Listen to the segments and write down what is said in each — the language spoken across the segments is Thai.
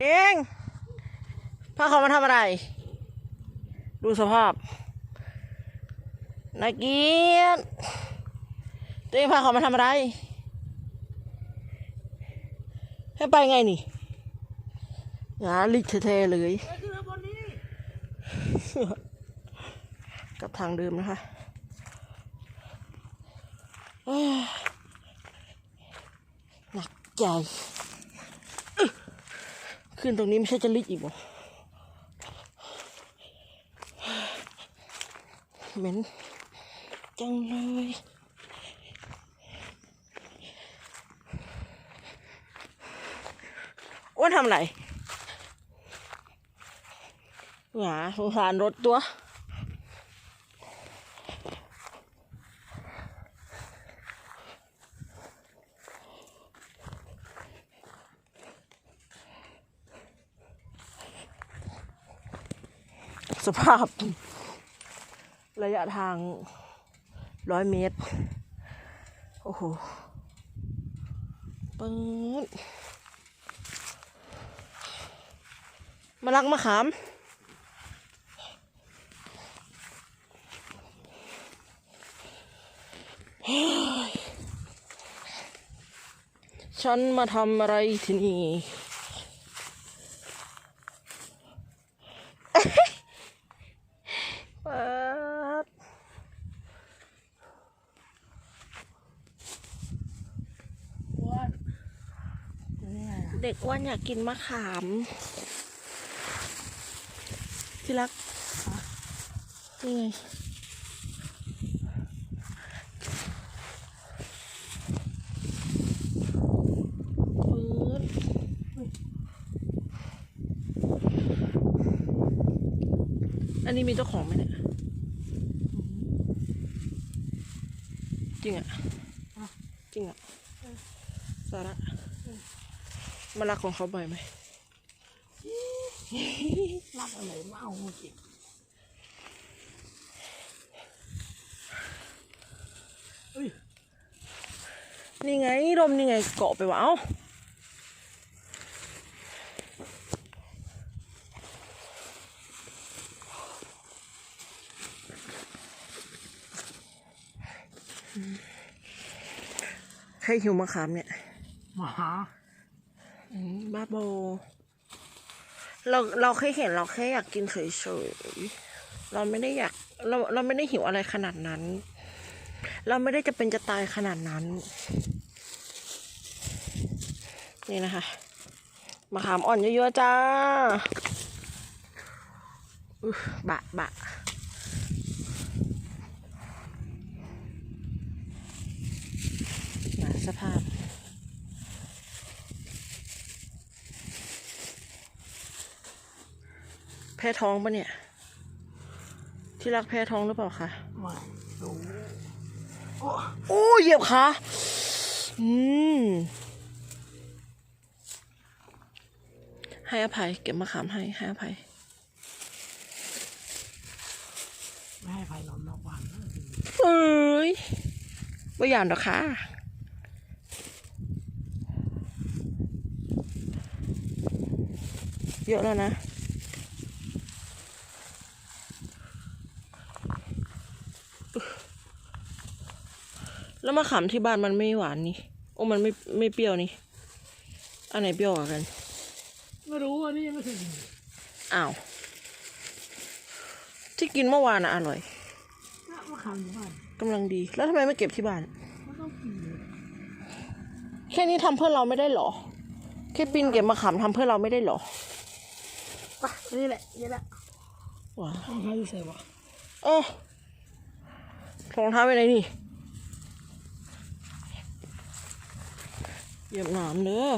เองพาเขามาทำอะไร ดูสภาพนาเกียรติตัวเองพาเขามาทำอะไร ให้ไปไงนี่หาลิกเทๆเลยกับทางเดิมนะคะหนักใจ ขึ้นตรงนี้ไม่ใช่จะลิกอีกบ่เหม็นจังเลยอ้วนทำไรหาสงสารรถตัว สภาพ ระยะทางร้อยเมตร โอ้โหปื๊ดมาลักมะขาม ฉันมาทำอะไรที่นี่ เด็กอ้วนอยากกินมะขาม ที่รักนี่ไงปื๊ดอันนี้มีเจ้าของไหมเนี่ย จริงอะ จริงอะ สาระ มารักของเขาบ่อยไหมรักอะไรมาเอาจริงนี่ไงลมนี่ไงเกาะไปวะเอ้าใครหิวมะขามเนี่ย มาหาอืม บ้าโบ เราเราแค่เห็นเราแค่อยากกินเฉยๆ เราไม่ได้อยากเราเราไม่ได้หิวอะไรขนาดนั้น เราไม่ได้จะเป็นจะตายขนาดนั้น นี่นะคะมะขามอ่อนเยอะๆจ้าอุ๊ยบะบะมาสภาพ แพ้ท้องปะเนี่ย ที่รักแพ้ท้องหรือเปล่าคะไม่รู้โอ้เหยียบขาอืมให้อภัย เก็บมะขามให้ให้อภัยไม่ให้ใครนอนนอกบ้านนะเอ้ยว่าอย่างดอกค่ะเยอะแล้วนะ แล้วมะขามที่บ้านมันไม่หวานนี่ โอ้มันไม่ไม่เปรี้ยวนี่ อันไหนเปรี้ยวกว่ากัน ไม่รู้อันนี้ยังไม่เคยกินอ้าว ที่กินเมื่อวานอะอร่อยน่ามาขามอยู่บ้านกำลังดี แล้วทำไมไม่เก็บที่บ้านมันต้องกินเลยแค่นี้ทำเพื่อเราไม่ได้เหรอ แค่ปีนเก็บมะขามทำเพื่อเราไม่ได้เหรอไปนี่แหละนี่แหละว้าวต้องให้ใส่วะ เออ รองเท้าไปไหนนี่เหยียบหนามเด้อ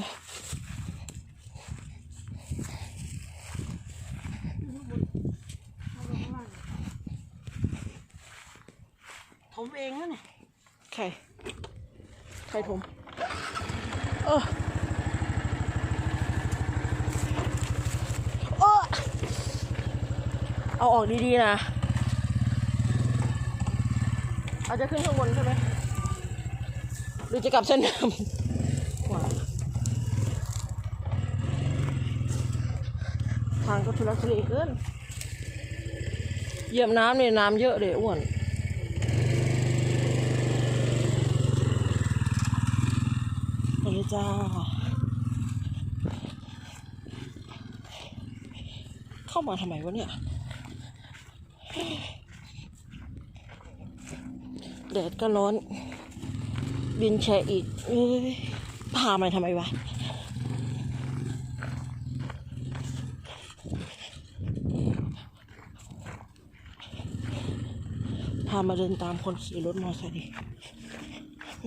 ผมเองนะเนี่ยใครใครผมเออเออเอาออกดีๆนะ เอาจะขึ้นข้างบนใช่ไหมหรือจะกลับเส้นเดิมทางก็ทุลักทุเลเกินเหยียบน้ำเนี่ยน้ำเยอะเลยอ้วนไปเลยจ้าเข้ามาทำไมวะเนี่ย แดดก็ร้อน บินแชอีกเอ้ยพามาทำไมวะพามาเดินตามคนขี่รถมอเตอร์ไซค์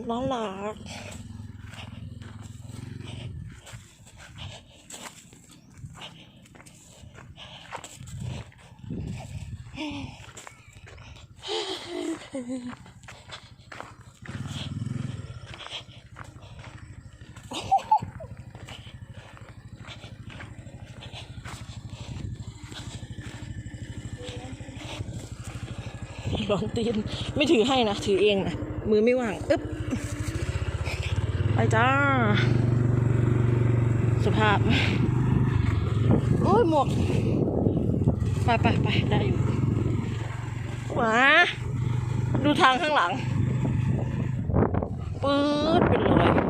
น่ารัก ลองตีน ไม่ถือให้นะ ถือเองนะ มือไม่ว่าง อึ๊บ ไปจ้า สภาพ โอ้ยหมวก ไปไปไปได้อยู่หมาดูทางข้างหลังปื๊ดเป็นรอย